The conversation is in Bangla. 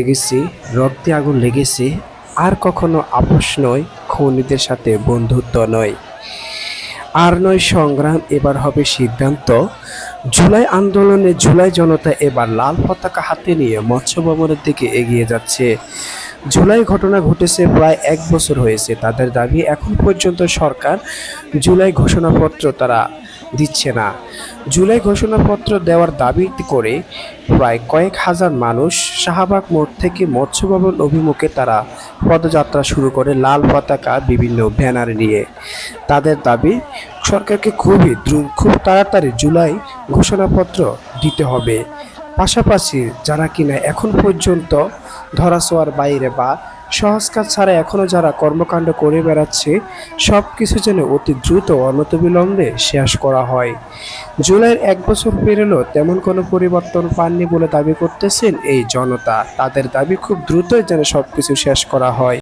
লেগেছে, রক্তে আগুন লেগেছে, আর কখনো আপোষ নয়, খনিদের সাথে বন্ধুত্ব নয়। আর নয়, সংগ্রাম এবার হবে সিদ্ধান্ত। জুলাই আন্দোলনে জুলাই জনতা এবার লাল পতাকা হাতে নিয়ে মৎস্য ভবনের দিকে এগিয়ে যাচ্ছে। জুলাই ঘটনা ঘটেছে প্রায় এক বছর হয়েছে। তাদের দাবি এখন পর্যন্ত সরকার জুলাই ঘোষণাপত্র তারা দিচ্ছে না। জুলাই ঘোষণাপত্র দেওয়ার দাবি করে প্রায় কয়েক হাজার মানুষ শাহবাগ মোড় থেকে মৎস্য ভবন অভিমুখে তারা পদযাত্রা শুরু করে লাল পতাকা, বিভিন্ন ব্যানার নিয়ে। তাদের দাবি, সরকারকে খুবই দ্রুত, খুব তাড়াতাড়ি জুলাই ঘোষণাপত্র দিতে হবে। পাশাপাশি যারা কিনা এখন পর্যন্ত ধরাছোঁয়ার বাইরে বা সংস্কার ছাড়া এখনও যারা কর্মকাণ্ড করে বেড়াচ্ছে সব কিছু যেন অতি দ্রুত অনতবিলম্বে শেষ করা হয়। জুলাইয়ের এক বছর পেরোলেও তেমন কোনো পরিবর্তন পাননি বলে দাবি করতেছেন এই জনতা। তাদের দাবি খুব দ্রুতই যেন সব কিছু শেষ করা হয়।